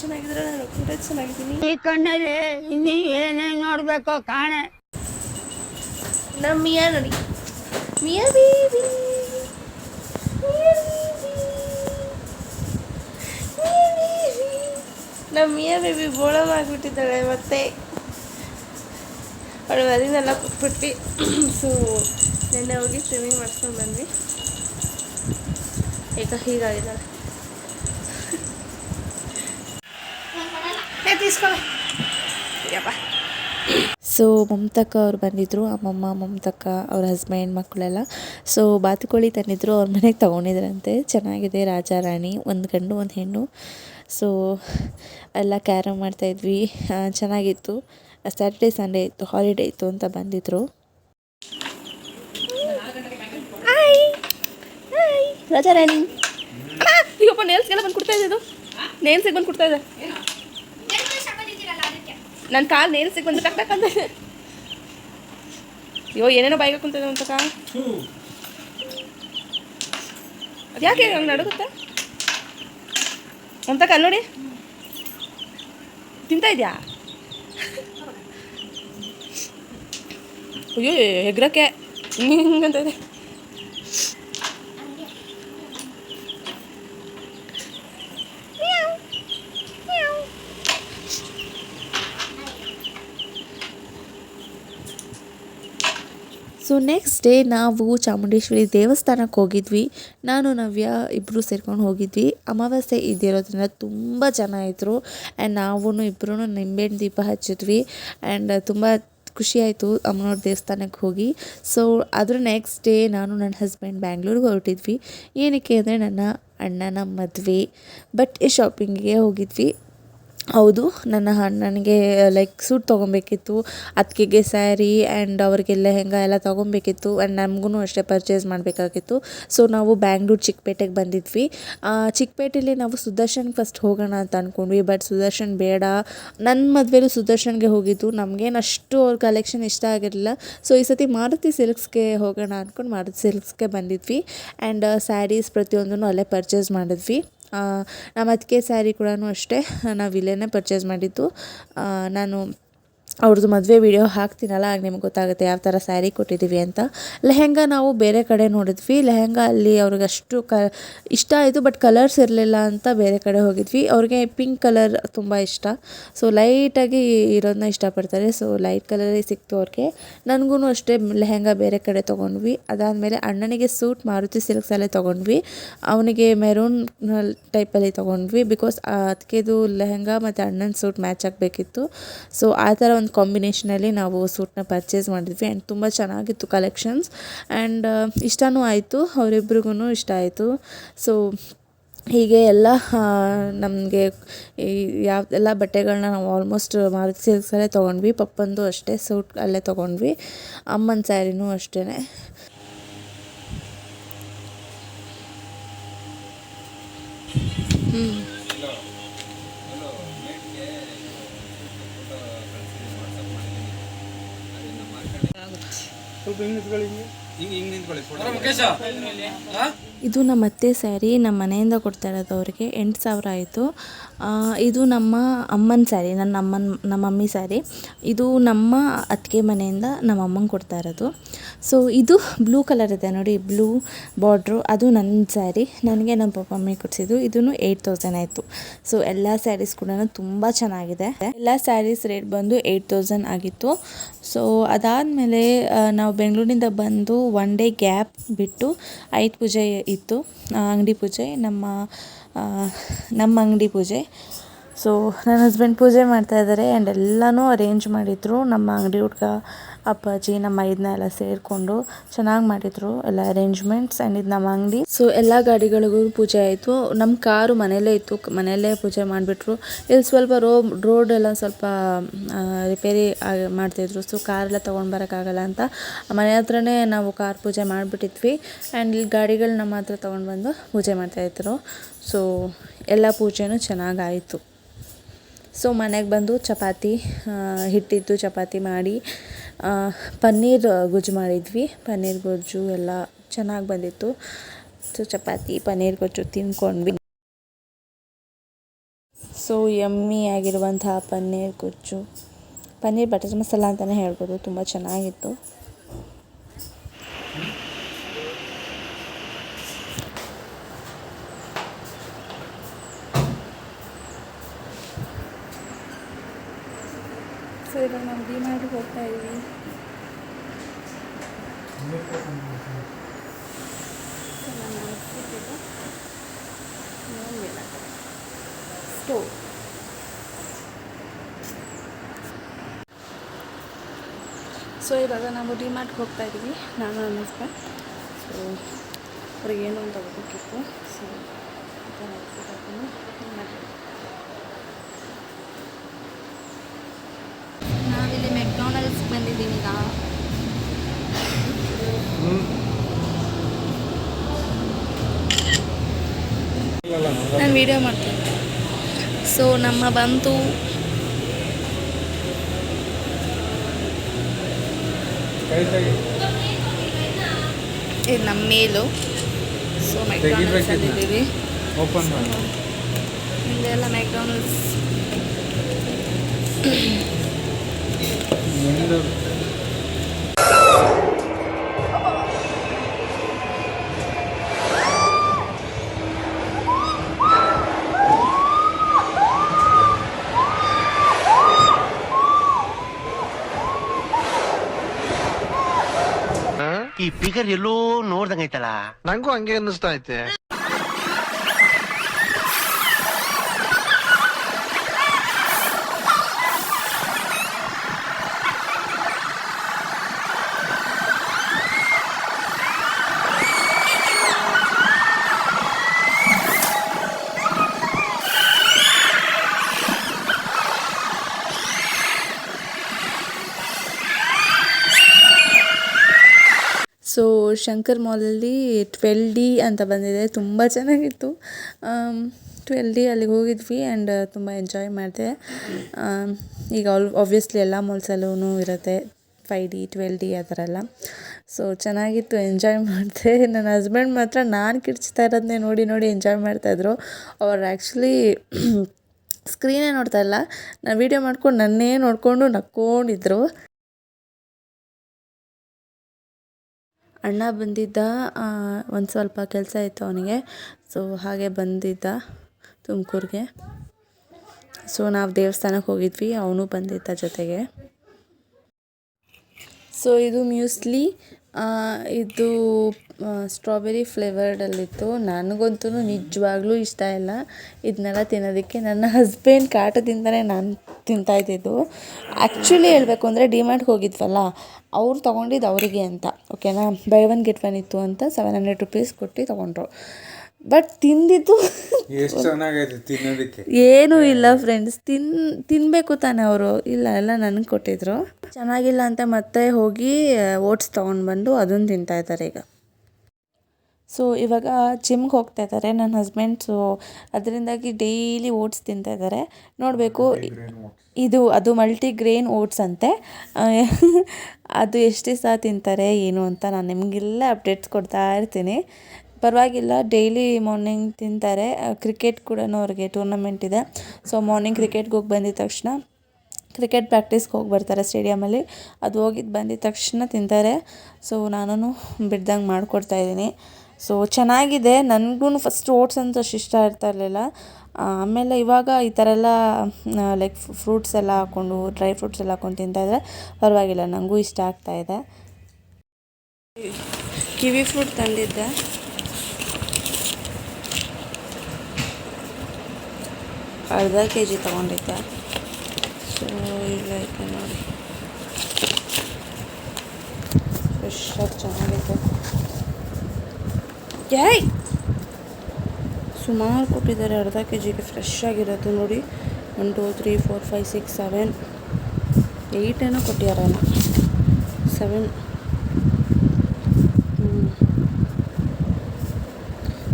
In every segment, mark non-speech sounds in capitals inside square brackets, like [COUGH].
ಚೆನ್ನಾಗಿದ್ದಾರೆ ನಾನು ಕೂಡ ಚೆನ್ನಾಗಿದ್ದೀನಿ. ಈ ಕಣ್ಣಲ್ಲಿ ಇನ್ನೂ ಏನೇನು ನೋಡಬೇಕು ಕಾಣೆ. ನಮ್ಮ ಮಿಯಾ ನೋಡಿ. Mia baby. ನಮ್ಮ ಮಿಯಾ ಬೇಬಿ. ಬೋಳವಾಗ್ಬಿಟ್ಟಿದ್ದಾಳೆ ಮತ್ತೆ. ಅವಳು ಮರಿನೆಲ್ಲ ಕೊಟ್ಬಿಟ್ಟು ಸೊ ನೆನ್ನೆ ಹೋಗಿ ಸ್ವಿಮ್ಮಿಂಗ್ ಮಾಡ್ಕೊಂಡು ಬಂದ್ವಿ. ಈಗ ಹೀಗಾಗಿದ್ದಾಳೆ. ಯಪ್ಪ. ಸೊ ಮಮತಕ್ಕ ಅವ್ರು ಬಂದಿದ್ದರು ಅಮ್ಮಮ್ಮ ಮಮತಕ್ಕ ಅವ್ರ ಹಸ್ಬೆಂಡ್ ಮಕ್ಕಳೆಲ್ಲ. ಸೊ ಬಾತುಕೋಳಿ ತಂದಿದ್ರು ಅವ್ರ ಮನೆಗೆ ತೊಗೊಂಡಿದ್ರಂತೆ. ಚೆನ್ನಾಗಿದೆ ರಾಜಾ ರಾಣಿ ಒಂದು ಗಂಡು ಒಂದು ಹೆಣ್ಣು. ಸೊ ಎಲ್ಲ ಕ್ಯಾರಮ್ ಮಾಡ್ತಾಯಿದ್ವಿ ಚೆನ್ನಾಗಿತ್ತು. ಸ್ಯಾಟರ್ಡೇ ಸಂಡೇ ಇತ್ತು ಹಾಲಿಡೇ ಇತ್ತು ಅಂತ ಬಂದಿದ್ರು. ರಾಜಾ ರಾಣಿ. ಬಂದು ಕೊಡ್ತಾ ಇದ್ದು ನೇಲ್ಸಿಗೆ ಬಂದು ಕೊಡ್ತಾ ಇದೆ ನನ್ನ ಕಾಲು ನೇರ ಬಂದು ಟಕ್ ಅಂತ ಅಯ್ಯೋ, ಏನೇನೋ ಬಾಯಿಗೆ ಕುಂತಿದೆ ಅಂತಕ ಅದು ಯಾಕೆ ಹಂಗೆ ನಡುಗುತ್ತೆ? ಅಂತ ಅಲ್ಲಿ ನೋಡಿ. ತಿಂತಾ ಇದೆಯಾ? ಅಯ್ಯೋ ಹೆಗ್ರಕ್ಕೆ ಹಿಂಗಂತ ಇದೆ. ಸೊ ನೆಕ್ಸ್ಟ್ ಡೇ ನಾವು ಚಾಮುಂಡೇಶ್ವರಿ ದೇವಸ್ಥಾನಕ್ಕೆ ಹೋಗಿದ್ವಿ. ನಾನು, ನವ್ಯ ಇಬ್ಬರು ಸೇರ್ಕೊಂಡು ಹೋಗಿದ್ವಿ. ಅಮಾವಾಸ್ಯೆ ಇದ್ದಿರೋದ್ರಿಂದ ತುಂಬ ಜನ ಇದ್ದರು ಆ್ಯಂಡ್ ನಾವು ಇಬ್ಬರೂ ನಿಂಬೆಹಣ್ಣು ದೀಪ ಹಚ್ಚಿದ್ವಿ. ಆ್ಯಂಡ್ ತುಂಬ ಖುಷಿಯಾಯಿತು ಅಮ್ಮನವ್ರ ದೇವಸ್ಥಾನಕ್ಕೆ ಹೋಗಿ. ಸೊ ಅದ್ರ ನೆಕ್ಸ್ಟ್ ಡೇ ನಾನು ನನ್ನ ಹಸ್ಬೆಂಡ್ ಬ್ಯಾಂಗ್ಳೂರಿಗೆ ಹೊರಟಿದ್ವಿ. ಏನಕ್ಕೆ ಅಂದರೆ ನನ್ನ ಅಣ್ಣನ ಮದುವೆ. ಬಟ್ಟೆ ಶಾಪಿಂಗಿಗೆ ಹೋಗಿದ್ವಿ. ಹೌದು, ನನ್ನ ನನಗೆ ಲೈಕ್ ಸೂಟ್ ತೊಗೊಬೇಕಿತ್ತು. ಅತ್ತಿಗೆಗೆ ಸ್ಯಾರಿ ಆ್ಯಂಡ್ ಅವ್ರಿಗೆ ಲೆಹೆಂಗ ಎಲ್ಲ ತೊಗೊಬೇಕಿತ್ತು ಆ್ಯಂಡ್ ನಮಗೂ ಅಷ್ಟೇ ಪರ್ಚೇಸ್ ಮಾಡಬೇಕಾಗಿತ್ತು. ಸೊ ನಾವು ಬ್ಯಾಂಗ್ಳೂರು ಚಿಕ್ಕಪೇಟೆಗೆ ಬಂದಿದ್ವಿ. ಚಿಕ್ಕಪೇಟೆಯಲ್ಲಿ ನಾವು ಸುದರ್ಶನ್ ಫಸ್ಟ್ ಹೋಗೋಣ ಅಂತ ಅಂದ್ಕೊಂಡ್ವಿ ಬಟ್ ಸುದರ್ಶನ್ ಬೇಡ. ನನ್ನ ಮದುವೆಲೂ ಸುದರ್ಶನ್ಗೆ ಹೋಗಿದ್ದು. ನಮಗೇನು ಅಷ್ಟು ಅವ್ರ ಕಲೆಕ್ಷನ್ ಇಷ್ಟ ಆಗಿರಲಿಲ್ಲ. ಸೊ ಈ ಸತಿ ಮಾರುತಿ ಸಿಲ್ಕ್ಸ್ಗೆ ಹೋಗೋಣ ಅಂದ್ಕೊಂಡು ಮಾರುತಿ ಸಿಲ್ಕ್ಸ್ಗೆ ಬಂದಿದ್ವಿ. ಆ್ಯಂಡ್ ಸ್ಯಾರೀಸ್ ಪ್ರತಿಯೊಂದನ್ನು ಅಲ್ಲೇ ಪರ್ಚೇಸ್ ಮಾಡಿದ್ವಿ. ನಮ್ಮ ಅತ್ತಿಗೆ ಸ್ಯಾರಿ ಕೂಡ ಅಷ್ಟೇ ನಾವು ಇಲ್ಲೇ ಪರ್ಚೇಸ್ ಮಾಡಿದ್ದು. ನಾನು ಅವ್ರದ್ದು ಮದುವೆ ವಿಡಿಯೋ ಹಾಕ್ತೀನಲ್ಲ, ಆಗ ನಿಮ್ಗೆ ಗೊತ್ತಾಗುತ್ತೆ ಯಾವ ಥರ ಸ್ಯಾರಿ ಕೊಟ್ಟಿದ್ದೀವಿ ಅಂತ. ಲೆಹೆಂಗಾ ನಾವು ಬೇರೆ ಕಡೆ ನೋಡಿದ್ವಿ. ಲೆಹೆಂಗಾ ಅಲ್ಲಿ ಅವ್ರಿಗೆ ಅಷ್ಟು ಕ, ಇಷ್ಟ ಆಯಿತು ಬಟ್ ಕಲರ್ಸ್ ಇರಲಿಲ್ಲ ಅಂತ ಬೇರೆ ಕಡೆ ಹೋಗಿದ್ವಿ. ಅವ್ರಿಗೆ ಪಿಂಕ್ ಕಲರ್ ತುಂಬ ಇಷ್ಟ. ಸೊ ಲೈಟಾಗಿ ಇರೋದನ್ನ ಇಷ್ಟಪಡ್ತಾರೆ. ಸೊ ಲೈಟ್ ಕಲರೇ ಸಿಕ್ತು ಅವ್ರಿಗೆ. ನನಗೂ ಅಷ್ಟೇ ಲೆಹೆಂಗಾ ಬೇರೆ ಕಡೆ ತೊಗೊಂಡ್ವಿ. ಅದಾದಮೇಲೆ ಅಣ್ಣನಿಗೆ ಸೂಟ್ ಮಾರುತಿ ಸಿಲ್ಕ್ಸಲ್ಲೇ ತೊಗೊಂಡ್ವಿ. ಅವನಿಗೆ ಮೆರೂನ್ ಟೈಪಲ್ಲಿ ತೊಗೊಂಡ್ವಿ. ಬಿಕಾಸ್ ಅದಕ್ಕೆದು ಲೆಹೆಂಗಾ ಮತ್ತು ಅಣ್ಣನ ಸೂಟ್ ಮ್ಯಾಚ್ ಆಗಬೇಕಿತ್ತು. ಸೊ ಆ ಥರ ಒಂದು ಕಾಂಬಿನೇಷನಲ್ಲಿ ನಾವು ಸೂಟ್ನ ಪರ್ಚೇಸ್ ಮಾಡಿದ್ವಿ ಆ್ಯಂಡ್ ತುಂಬ ಚೆನ್ನಾಗಿತ್ತು ಕಲೆಕ್ಷನ್ಸ್ ಆ್ಯಂಡ್ ಇಷ್ಟನೂ ಆಯಿತು ಅವರಿಬ್ರಿಗೂ ಇಷ್ಟ ಆಯಿತು. ಸೊ ಹೀಗೆ ಎಲ್ಲ ನಮಗೆ ಯಾವ, ಎಲ್ಲ ಬಟ್ಟೆಗಳನ್ನ ನಾವು ಆಲ್ಮೋಸ್ಟ್ ಮಾರುತಿ ಸಿಲ್ಕ್ಸಲ್ಲೇ ತೊಗೊಂಡ್ವಿ, ಪಪ್ಪಂದು ಅಷ್ಟೇ, ಸೂಟ್ ಅಲ್ಲೇ ತೊಗೊಂಡ್ವಿ, ಅಮ್ಮನ ಸ್ಯಾರಿನೂ ಅಷ್ಟೇ ಇದು ನಮ್ಮ ಅತ್ತೆ ಸ್ಯಾರಿ ನಮ್ಮ ಮನೆಯಿಂದ ಕೊಡ್ತಾ ಇರೋದು ಅವ್ರಿಗೆ. ಎಂಟು ಸಾವಿರ ಆಯಿತು. ಇದು ನಮ್ಮ ಅಮ್ಮನ ಸ್ಯಾರಿ ನನ್ನ ಅಮ್ಮನ ನಮ್ಮ ಮಮ್ಮಿ ಸ್ಯಾರಿ. ಇದು ನಮ್ಮ ಅತ್ತಿಗೆ ಮನೆಯಿಂದ ನಮ್ಮ ಅಮ್ಮಂಗೆ ಕೊಡ್ತಾ ಇರೋದು. ಸೊ ಇದು ಬ್ಲೂ ಕಲರ್ ಇದೆ ನೋಡಿ ಬ್ಲೂ ಬಾರ್ಡ್ರು ಅದು ನನ್ನ ಸ್ಯಾರಿ. ನನಗೆ ನಮ್ಮ ಪಪ್ಪ ಮಮ್ಮಿ ಕೊಡಿಸಿದ್ದು. ಇದೂ ಏಯ್ಟ್ ತೌಸಂಡ್ ಆಯಿತು. ಸೊ ಎಲ್ಲ ಸ್ಯಾರೀಸ್ ಕೂಡ ತುಂಬ ಚೆನ್ನಾಗಿದೆ. ಎಲ್ಲ ಸ್ಯಾರೀಸ್ ರೇಟ್ ಬಂದು ಏಯ್ಟ್ ತೌಸಂಡ್ ಆಗಿತ್ತು. ಸೊ ಅದಾದಮೇಲೆ ನಾವು ಬೆಂಗಳೂರಿನಿಂದ ಬಂದು ಒನ್ ಡೇ ಗ್ಯಾಪ್ ಬಿಟ್ಟು ಐದು ಪೂಜೆ ಇತ್ತು ಅಂಗಡಿ ಪೂಜೆ, ನಮ್ಮ ನಮ್ಮ ಅಂಗಡಿ ಪೂಜೆ. ಸೊ ನನ್ನ ಹಸ್ಬೆಂಡ್ ಪೂಜೆ ಮಾಡ್ತಾಯಿದ್ದಾರೆ ಆ್ಯಂಡ್ ಎಲ್ಲನೂ ಅರೇಂಜ್ ಮಾಡಿದರು. ನಮ್ಮ ಅಂಗಡಿ ಹುಡ್ಗ ಅಪ್ಪಾಜಿ, ನಮ್ಮ ಇದನ್ನ ಎಲ್ಲ ಸೇರಿಕೊಂಡು ಚೆನ್ನಾಗಿ ಮಾಡಿದ್ರು ಎಲ್ಲ ಅರೇಂಜ್ಮೆಂಟ್ಸ್ ಆ್ಯಂಡ್ ಇದು ನಮ್ಮ ಅಂಗಡಿ. ಸೊ ಎಲ್ಲ ಗಾಡಿಗಳಿಗೂ ಪೂಜೆ ಆಯಿತು. ನಮ್ಮ ಕಾರು ಮನೆಯಲ್ಲೇ ಇತ್ತು. ಮನೆಯಲ್ಲೇ ಪೂಜೆ ಮಾಡಿಬಿಟ್ರು. ಇಲ್ಲಿ ಸ್ವಲ್ಪ ರೋ ರೋಡ್ ಎಲ್ಲ ಸ್ವಲ್ಪ ರಿಪೇರಿ ಮಾಡ್ತಿದ್ರು. ಸೊ ಕಾರೆಲ್ಲ ತೊಗೊಂಡು ಬರೋಕ್ಕಾಗಲ್ಲ ಅಂತ. ಮನೆ ಹತ್ರನೇ ನಾವು ಕಾರ್ ಪೂಜೆ ಮಾಡಿಬಿಟ್ಟಿದ್ವಿ. ಆ್ಯಂಡ್ ಇಲ್ಲಿ ಗಾಡಿಗಳು ನಮ್ಮ ಹತ್ರ ತೊಗೊಂಡು ಬಂದು ಪೂಜೆ ಮಾಡ್ತಾಯಿದ್ರು ಸೊ ಎಲ್ಲ ಪೂಜೆನೂ ಚೆನ್ನಾಗಾಯಿತು ಸೊ ಮನೆಗೆ ಬಂದು ಚಪಾತಿ ಹಿಟ್ಟಿತ್ತು ಚಪಾತಿ ಮಾಡಿ ಪನ್ನೀರ್ ಗೊಜ್ಜು ಮಾಡಿದ್ವಿ. ಪನ್ನೀರ್ ಗೊಜ್ಜು ಎಲ್ಲ ಚೆನ್ನಾಗಿ ಬಂದಿತ್ತು. ಸೊ ಚಪಾತಿ, ಪನ್ನೀರ್ ಗೊಜ್ಜು ತಿನ್ಕೊಂಡ್ವಿ. ಸೊ ಯಮ್ಮಿ ಆಗಿರುವಂತಹ ಪನ್ನೀರ್ ಗೊಜ್ಜು. ಪನ್ನೀರ್, ಬಟರ್ ಮಸಾಲ ಅಂತಲೇ ಹೇಳ್ಬೋದು, ತುಂಬ ಚೆನ್ನಾಗಿತ್ತು. ಇವಾಗ ನಾವು ಡಿ ಮಾಡಿ ಹೋಗ್ತಾ ಇದ್ವಿ. ಸ್ಟೋವ್ ಸೊ ಇವಾಗ ನಾವು ಡಿಮಾರ್ಟ್ಗೆ ಹೋಗ್ತಾ ಇದ್ದೀವಿ ನಾನು ನನ್ನ ಸೊ ಅವ್ರಿಗೆ ಏನೋ ಒಂದು ತಗೋಬೇಕಿತ್ತು ಸೊ ಮೆಕ್ಡೊನಲ್ಡ್ಸ್ ಬಂದಿದ್ದೀನಿ ಈಗ. ನಾನು ವಿಡಿಯೋ ಮಾಡ್ತೀನಿ. ಸೊ ನಮ್ಮ ಬಂತು. ಇದು ನಮ್ಮ ಮೇಲು. ಸೊ ಮೆಕ್ಡಾನಲ್ಡ್ಸ್ ಅಲ್ಲಿದ್ದೀವಿ ಓಪನ್ ಮಾಡಿ. ಇಲ್ಲೆಲ್ಲ ಮೆಕ್ಡಾನಲ್ಡ್ಸ್ ಈ ಫಿಗರ್ ಎಲ್ಲೋ ನೋಡ್ದಂಗೈತಲ್ಲ ನಂಗೂ ಹಂಗೆ ಅನ್ನಿಸ್ತಾ ಐತೆ ಸೊ ಶಂಕರ್ ಮಾಲಲ್ಲಿ ಟ್ವೆಲ್ ಡಿ ಅಂತ ಬಂದಿದೆ. ತುಂಬ ಚೆನ್ನಾಗಿತ್ತು. ಟ್ವೆಲ್ ಡಿ ಅಲ್ಲಿಗೆ ಹೋಗಿದ್ವಿ ಆ್ಯಂಡ್ ತುಂಬ ಎಂಜಾಯ್ ಮಾಡಿದೆ. ಈಗ ಆಲ್ ಆಬ್ವಿಯಸ್ಲಿ ಎಲ್ಲ ಮಾಲ್ಸಲ್ಲೂ ಇರುತ್ತೆ. ಫೈ ಡಿ, ಟ್ವೆಲ್ ಡಿ ಆ ಥರ ಎಲ್ಲ. ಸೊ ಚೆನ್ನಾಗಿತ್ತು. ಎಂಜಾಯ್ ಮಾಡಿದೆ. ನನ್ನ ಹಸ್ಬೆಂಡ್ ಮಾತ್ರ ನಾನು ಕಿರ್ಚ್ತಾ ಇರೋದನ್ನೇ ನೋಡಿ ನೋಡಿ ಎಂಜಾಯ್ ಮಾಡ್ತಾಯಿದ್ರು ಅವ್ರು ಆ್ಯಕ್ಚುಲಿ ಸ್ಕ್ರೀನೇ ನೋಡ್ತಾ ಇಲ್ಲ. ನಾನು ವೀಡಿಯೋ ಮಾಡ್ಕೊಂಡು ನನ್ನೇ ನೋಡಿಕೊಂಡು ನಕ್ಕೊಂಡಿದ್ರು. ಅಣ್ಣ ಬಂದಿದ್ದ ಒಂದು ಸ್ವಲ್ಪ ಕೆಲಸ ಇತ್ತು ಅವನಿಗೆ. ಸೊ ಹಾಗೆ ಬಂದಿದ್ದ ತುಮಕೂರಿಗೆ. ಸೊ ನಾವು ದೇವಸ್ಥಾನಕ್ಕೆ ಹೋಗಿದ್ವಿ, ಅವನು ಬಂದಿದ್ದ ಜೊತೆಗೆ. ಸೊ ಇದು ಮ್ಯೂಸ್ಲಿ ಇದು ಸ್ಟ್ರಾಬೆರಿ ಫ್ಲೇವರ್ಡಲ್ಲಿತ್ತು. ನನಗಂತೂ ನಿಜವಾಗ್ಲೂ ಇಷ್ಟ ಇಲ್ಲ. ಇದನ್ನೆಲ್ಲ ತಿನ್ನೋದಕ್ಕೆ ನನ್ನ ಹಸ್ಬೆಂಡ್ ಕಾಟದಿಂದನೇ ನಾನು ತಿಂತಾಯಿದ್ದಿದ್ದು ಆ್ಯಕ್ಚುಲಿ ಹೇಳಬೇಕು ಅಂದರೆ ಡಿಮಾರ್ಟ್ಗೆ ಹೋಗಿದ್ವಲ್ಲ ಅವ್ರು ತೊಗೊಂಡಿದ್ದು ಅವರಿಗೆ ಅಂತ ಓಕೆನಾ ಬೈ ಒನ್ ಗೆಟ್ ಒನ್ ಇತ್ತು ಅಂತ ಸೆವೆನ್ ಹಂಡ್ರೆಡ್ ರುಪೀಸ್ ಕೊಟ್ಟು ತೊಗೊಂಡ್ರು. ಬಟ್ ತಿಂದಿದ್ದು ಏನೂ ಇಲ್ಲ ಫ್ರೆಂಡ್ಸ್ ತಿನ್ ತಿನ್ನಬೇಕು ತಾನೆ ಅವರು. ಇಲ್ಲ ಎಲ್ಲ ನನಗೆ ಕೊಟ್ಟಿದ್ರು. ಚೆನ್ನಾಗಿಲ್ಲ ಅಂತ ಮತ್ತೆ ಹೋಗಿ ಓಟ್ಸ್ ತೊಗೊಂಡು ಬಂದು ಅದನ್ನು ತಿಂತಾ ಇದ್ದಾರೆ ಈಗ. ಸೊ ಇವಾಗ ಜಿಮ್ಗೆ ಹೋಗ್ತಾ ಇದ್ದಾರೆ ನನ್ನ ಹಸ್ಬೆಂಡ್ ಸೊ ಅದರಿಂದಾಗಿ ಡೈಲಿ ಓಟ್ಸ್ ತಿಂತಾ ಇದ್ದಾರೆ ನೋಡಬೇಕು ಇದು ಅದು ಮಲ್ಟಿಗ್ರೇನ್ ಓಟ್ಸ್ ಅಂತೆ. ಅದು ಎಷ್ಟು ದಿವಸ ತಿಂತಾರೆ ಏನು ಅಂತ ನಾನು ನಿಮಗೆಲ್ಲ ಅಪ್ಡೇಟ್ಸ್ ಕೊಡ್ತಾ ಇರ್ತೀನಿ. ಪರವಾಗಿಲ್ಲ ಡೈಲಿ ಮಾರ್ನಿಂಗ್ ತಿಂತಾರೆ. ಕ್ರಿಕೆಟ್ ಕೂಡ ಅವ್ರಿಗೆ ಟೂರ್ನಮೆಂಟ್ ಇದೆ. ಸೊ ಮಾರ್ನಿಂಗ್ ಕ್ರಿಕೆಟ್ಗೆ ಹೋಗಿ ಬಂದಿದ ತಕ್ಷಣ ಕ್ರಿಕೆಟ್ ಪ್ರಾಕ್ಟೀಸ್ಗೆ ಹೋಗಿ ಬರ್ತಾರೆ ಸ್ಟೇಡಿಯಮಲ್ಲಿ ಅದು ಹೋಗಿದ್ದು ಬಂದಿದ ತಕ್ಷಣ ತಿಂತಾರೆ. ಸೊ ನಾನು ಬಿಡ್ದಂಗೆ ಮಾಡಿಕೊಡ್ತಾ ಇದ್ದೀನಿ. ಸೊ ಚೆನ್ನಾಗಿದೆ. ನನಗೂ ಫಸ್ಟ್ ಓಟ್ಸ್ ಅಂತ ಅಷ್ಟು ಇಷ್ಟ ಇರ್ತಾ ಇರಲಿಲ್ಲ. ಆಮೇಲೆ ಇವಾಗ ಈ ಥರ ಎಲ್ಲ ಲೈಕ್ ಫ್ರೂಟ್ಸ್ ಎಲ್ಲ ಹಾಕ್ಕೊಂಡು ಡ್ರೈ ಫ್ರೂಟ್ಸ್ ಎಲ್ಲ ಹಾಕ್ಕೊಂಡು ತಿಂತಾಯಿದ್ರೆ ಪರವಾಗಿಲ್ಲ ನನಗೂ ಇಷ್ಟ ಆಗ್ತಾ ಇದೆ. ಕಿವಿ ಫ್ರೂಟ್ ತಂದಿದ್ದೆ. ಅರ್ಧ ಕೆ ಜಿ ತೊಗೊಂಡಿದ್ದೆ. ಸೊ ಇಲ್ಲ ಐತೆ ನೋಡಿ. ಫ್ರೆಶ್ ಆಗಿ ಚೆನ್ನಾಗೈತೆ ಯಾಯ್ ಸುಮಾರು ಕೊಟ್ಟಿದ್ದಾರೆ ಅರ್ಧ ಕೆ ಜಿಗೆ ಫ್ರೆಶ್ ಆಗಿರೋದು ನೋಡಿ. One two three four five six seven eight ಏನೋ ಕೊಟ್ಟಿದ್ದಾರೇನೋ ಸೆವೆನ್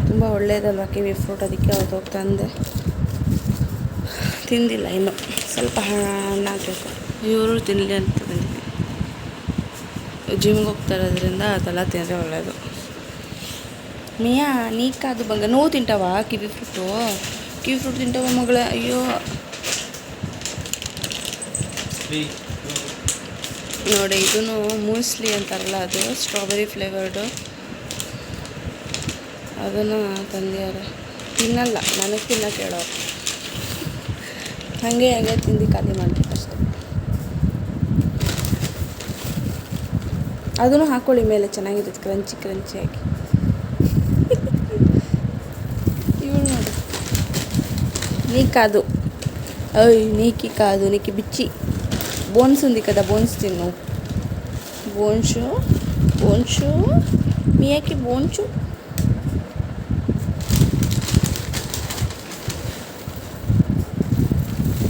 ತುಂಬ ಒಳ್ಳೆಯದಲ್ವ ಕಿವಿ ಫ್ರೂಟ್ ಅದಕ್ಕೆ ಅವ್ರು ತಂದೆ? ತಿಂದಿಲ್ಲ ಇನ್ನು. ಸ್ವಲ್ಪ ಹಣ್ಣಾಗಬೇಕು ಇವರು ತಿನ್ನಲಿ ಅಂತ ಬಂದಿದ್ವಿ ಜಿಮ್ಗೆ ಹೋಗ್ತಾ ಇರೋದ್ರಿಂದ ಅದೆಲ್ಲ ತಿಂದರೆ ಒಳ್ಳೆಯದು ಮಿಯಾ, ನೀ ಕಾದು ಬಂಗ. ನೋವು ತಿಂಟವಾ ಕಿವಿ ಫ್ರೂಟು? ಕಿವಿ ಫ್ರೂಟ್ ತಿಂಟವ ಮಗಳ? ಅಯ್ಯೋ. ನೋಡಿ, ಇದೂ ಮೂಸ್ಲಿ ಅಂತಾರಲ್ಲ ಅದು, ಸ್ಟ್ರಾಬೆರಿ ಫ್ಲೇವರ್ಡು. ಅದನ್ನು ತಂದಿದ್ದಾರೆ. ತಿನ್ನಲ್ಲ ನನಗೆ ತಿನ್ನೋಕೆ ಹೇಳೋರು ಹಾಗೆ ಹಾಗೆ ತಿಂದು ಖಾಲಿ ಮಾಡಬೇಕಷ್ಟೆ ಅದನ್ನು ಹಾಕ್ಕೊಳ್ಳಿ ಮೇಲೆ, ಚೆನ್ನಾಗಿರುತ್ತೆ ಕ್ರಂಚಿ ಕ್ರಂಚಿಯಾಗಿ ನೀ కాదు ఓయ్ నీకి కాదు నీకు బిచ్చి బోన్స్ ఉంది కదా బోన్స్ తిను బోన్స్ బోన్స్ మియాకి బోన్స్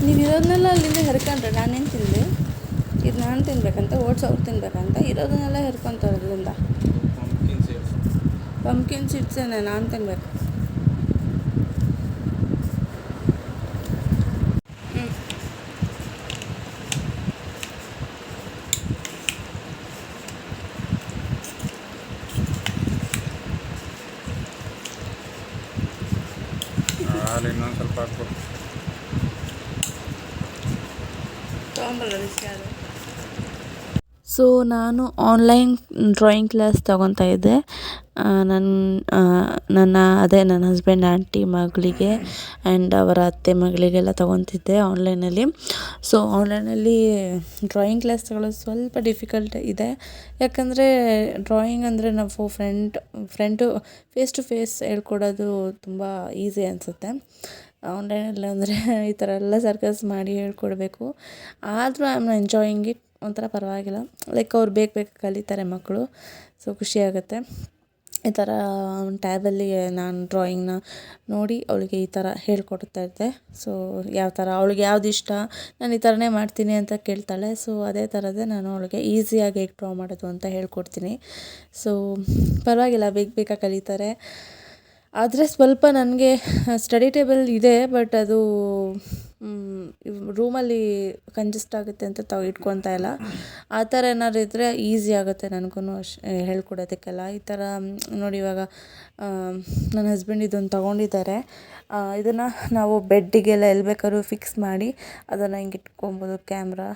ನೀವು ಇರೋದನ್ನೆಲ್ಲ ಅಲ್ಲಿಂದ ಹೆರ್ಕೊಂಡ್ರೆ ನಾನೇನು ತಿಂದೆ ಇದು ನಾನು ತಿನ್ಬೇಕಂತ ಓಟ್ಸ್ ಅವ್ರು ತಿನ್ಬೇಕಂತ ಇರೋದನ್ನೆಲ್ಲ ಹೆರ್ಕೊಂತಾರೆ ಅಲ್ಲಿಂದ ಪಂಪ್ಕಿನ್ ಸೀಡ್ಸೇನೆ ನಾನು ತಿನ್ಬೇಕು Tombala, Luciano. ಸೊ ನಾನು ಆನ್ಲೈನ್ ಡ್ರಾಯಿಂಗ್ ಕ್ಲಾಸ್ ತಗೊತಾ ಇದ್ದೆ. ನನ್ನ ನನ್ನ, ಅದೇ ನನ್ನ ಹಸ್ಬೆಂಡ್ ಆಂಟಿ ಮಗಳಿಗೆ ಆ್ಯಂಡ್ ಅವರ ಅತ್ತೆ ಮಗಳಿಗೆಲ್ಲ ತಗೊತಿದ್ದೆ ಆನ್ಲೈನಲ್ಲಿ ಸೊ ಆನ್ಲೈನಲ್ಲಿ ಡ್ರಾಯಿಂಗ್ ಕ್ಲಾಸ್ ತಗೊಳ್ಳೋದು ಸ್ವಲ್ಪ ಡಿಫಿಕಲ್ಟ್ ಇದೆ. ಯಾಕಂದರೆ ಡ್ರಾಯಿಂಗ್ ಅಂದರೆ ನಾವು friend front face to face ಹೇಳ್ಕೊಡೋದು ತುಂಬ ಈಸಿ ಅನಿಸುತ್ತೆ. ಆನ್ಲೈನಲ್ಲಿ ಅಂದರೆ ಈ ಥರ ಎಲ್ಲ ಸರ್ಕಸ್ ಮಾಡಿ ಹೇಳ್ಕೊಡ್ಬೇಕು. ಆದರೂ ಐ ಆಮ್ ಎಂಜಾಯಿಂಗ್ ಇಟ್ ಒಂಥರ ಪರವಾಗಿಲ್ಲ. ಲೈಕ್ ಅವ್ರು ಬೇಗ ಬೇಗ ಕಲಿತಾರೆ ಮಕ್ಕಳು ಸೊ ಖುಷಿಯಾಗುತ್ತೆ ಈ ಥರ ಟ್ಯಾಬಲ್ಲಿ ನಾನು ಡ್ರಾಯಿಂಗ್ನ ನೋಡಿ ಅವಳಿಗೆ ಈ ಥರ ಹೇಳ್ಕೊಡ್ತಾ ಇದ್ದೆ. ಸೊ ಯಾವ ಥರ ಅವಳಿಗೆ ಯಾವ್ದು ಇಷ್ಟ, ನಾನು ಈ ಥರನೇ ಮಾಡ್ತೀನಿ ಅಂತ ಕೇಳ್ತಾಳೆ. ಸೊ ಅದೇ ಥರದೇ ನಾನು ಅವಳಿಗೆ ಈಸಿಯಾಗಿ ಹೇಗೆ ಡ್ರಾ ಮಾಡೋದು ಅಂತ ಹೇಳ್ಕೊಡ್ತೀನಿ. ಸೊ ಪರವಾಗಿಲ್ಲ ಬೇಗ ಬೇಗ ಕಲಿತಾರೆ. ಆದರೆ ಸ್ವಲ್ಪ ನನಗೆ ಸ್ಟಡಿ ಟೇಬಲ್ ಇದೆ ಬಟ್ ಅದು ರೂಮಲ್ಲಿ ಕಂಜೆಸ್ಟ್ ಆಗುತ್ತೆ ಅಂತ ತಾವು ಇಟ್ಕೊತಾ ಇಲ್ಲ. ಆ ಥರ ಏನಾದ್ರು ಇದ್ದರೆ ಈಸಿ ಆಗುತ್ತೆ ನನಗೂ ಅಶ್ ಹೇಳ್ಕೊಡೋದಕ್ಕೆಲ್ಲ. ಈ ಥರ ನೋಡಿ ಇವಾಗ ನನ್ನ ಹಸ್ಬೆಂಡ್ ಇದೊಂದು ತೊಗೊಂಡಿದ್ದಾರೆ. ಇದನ್ನು ನಾವು ಬೆಡ್ಡಿಗೆಲ್ಲ ಎಲ್ಲಿ ಬೇಕಾದ್ರೂ ಫಿಕ್ಸ್ ಮಾಡಿ ಅದನ್ನು ಹಿಂಗೆ ಇಟ್ಕೊಬೋದು ಕ್ಯಾಮ್ರಾ.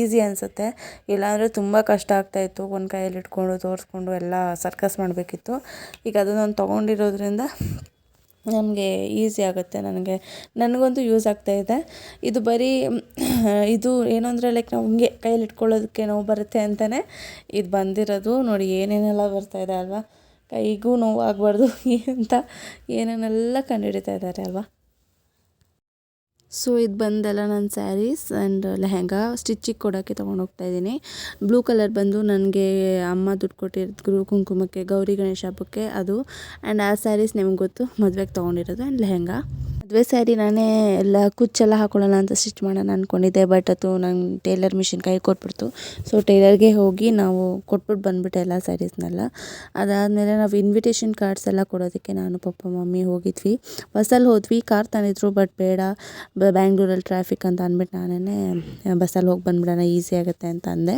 ಈಸಿ ಅನಿಸುತ್ತೆ. ಇಲ್ಲಾಂದರೆ ತುಂಬ ಕಷ್ಟ ಆಗ್ತಾಯಿತ್ತು ಒಂದು ಕೈಯಲ್ಲಿ ಇಟ್ಕೊಂಡು ತೋರಿಸ್ಕೊಂಡು ಎಲ್ಲ ಸರ್ಕಸ್ ಮಾಡಬೇಕಿತ್ತು. ಈಗ ಅದನ್ನೊಂದು ತೊಗೊಂಡಿರೋದ್ರಿಂದ ನಮಗೆ ಈಸಿ ಆಗುತ್ತೆ, ನನಗೆ, ನನಗಂತೂ ಯೂಸ್ ಆಗ್ತಾ ಇದೆ. ಇದು ಬರೀ, ಇದು ಏನು ಲೈಕ್ ನಾವು ಹಿಂಗೆ ಕೈಯಲ್ಲಿ ಇಟ್ಕೊಳ್ಳೋದಕ್ಕೆ ನೋವು ಬರುತ್ತೆ ಅಂತಲೇ ಇದು ಬಂದಿರೋದು. ನೋಡಿ, ಏನೇನೆಲ್ಲ ಬರ್ತಾ ಇದೆ ಅಲ್ವಾ? ಕೈಗೂ ನೋವು ಆಗಬಾರ್ದು [LAUGHS] ಅಂತ ಏನೇನೆಲ್ಲ ಕಂಡುಹಿಡಿತಾ ಇದ್ದಾರೆ ಅಲ್ವಾ? ಸೊ ಇದು ಬಂದೆಲ್ಲ ನನ್ನ ಸ್ಯಾರೀಸ್ ಆ್ಯಂಡ್ ಲೆಹೆಂಗಾ ಸ್ಟಿಚ್ಚಿಗೆ ಕೊಡೋಕ್ಕೆ ತೊಗೊಂಡು ಹೋಗ್ತಾ ಇದ್ದೀನಿ. ಬ್ಲೂ ಕಲರ್ ಬಂದು ನನಗೆ ಅಮ್ಮ ದುಡ್ಡು ಕೊಟ್ಟಿರೋದು ಕುಂಕುಮಕ್ಕೆ, ಗೌರಿ ಗಣೇಶ ಹಬ್ಬಕ್ಕೆ ಅದು. ಆ್ಯಂಡ್ ಆ ಸ್ಯಾರೀಸ್ ನಿಮ್ಗೆ ಗೊತ್ತು, ಮದುವೆಗೆ ತೊಗೊಂಡಿರೋದು ಆ್ಯಂಡ್ ಲೆಹೆಂಗಾ. ಮದುವೆ ಸ್ಯಾರಿ ನಾನೇ ಎಲ್ಲ ಕುಚ್ಚೆಲ್ಲ ಹಾಕೊಳ್ಳೋಣ ಅಂತ ಸ್ಟಿಚ್ ಮಾಡೋಣ ಅಂದ್ಕೊಂಡಿದ್ದೆ ಬಟ್ ಅದು ನಂಗೆ ಟೇಲರ್ ಮಿಷಿನ್ ಕೈ ಕೊಟ್ಬಿಡ್ತು. ಸೊ ಟೇಲರ್ಗೆ ಹೋಗಿ ನಾವು ಕೊಟ್ಬಿಟ್ಟು ಬಂದ್ಬಿಟ್ಟೆ ಎಲ್ಲ ಸ್ಯಾರೀಸ್ನೆಲ್ಲ ಅದಾದಮೇಲೆ ನಾವು ಇನ್ವಿಟೇಷನ್ ಕಾರ್ಡ್ಸ್ ಎಲ್ಲ ಕೊಡೋದಕ್ಕೆ ನಾನು ಪಪ್ಪ, ಮಮ್ಮಿ ಹೋಗಿದ್ವಿ. ಬಸ್ಸಲ್ಲಿ ಹೋದ್ವಿ ಕಾರ್ ತಂದಿದ್ರು ಬಟ್ ಬೇಡ. ಬ್ಯಾಂಗ್ಳೂರಲ್ಲಿ ಟ್ರಾಫಿಕ್ ಅಂತ ಅಂದ್ಬಿಟ್ಟು ನಾನೇ ಬಸ್ಸಲ್ಲಿ ಹೋಗಿ ಬಂದ್ಬಿಡೋಣ ಈಸಿ ಆಗುತ್ತೆ ಅಂತ ಅಂದೆ.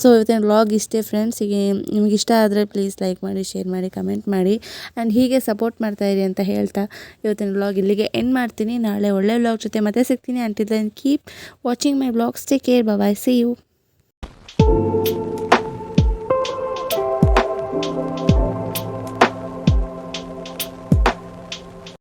ಸೊ ಇವತ್ತಿನ ವ್ಲಾಗ್ ಇಷ್ಟೇ ಫ್ರೆಂಡ್ಸ್ ಈಗ ನಿಮ್ಗೆ ಇಷ್ಟ ಆದರೆ ಪ್ಲೀಸ್ ಲೈಕ್ ಮಾಡಿ ಶೇರ್ ಮಾಡಿ ಕಮೆಂಟ್ ಮಾಡಿ. ಆ್ಯಂಡ್ ಹೀಗೆ ಸಪೋರ್ಟ್ ಮಾಡ್ತಾಯಿರಿ ಅಂತ ಹೇಳ್ತಾ ಇವತ್ತಿನ ವ್ಲಾಗ್ ಇಲ್ಲಿಗೆ ಎಂಡ್ ಎಂಡ್ ಮಾಡ್ತೀನಿ, ನಾಳೆ ಒಳ್ಳೆ ವ್ಲಾಗ್ ಜೊತೆ ಮತ್ತೆ ಸಿಗ್ತೀನಿ until keep watching my blogs take care bye see you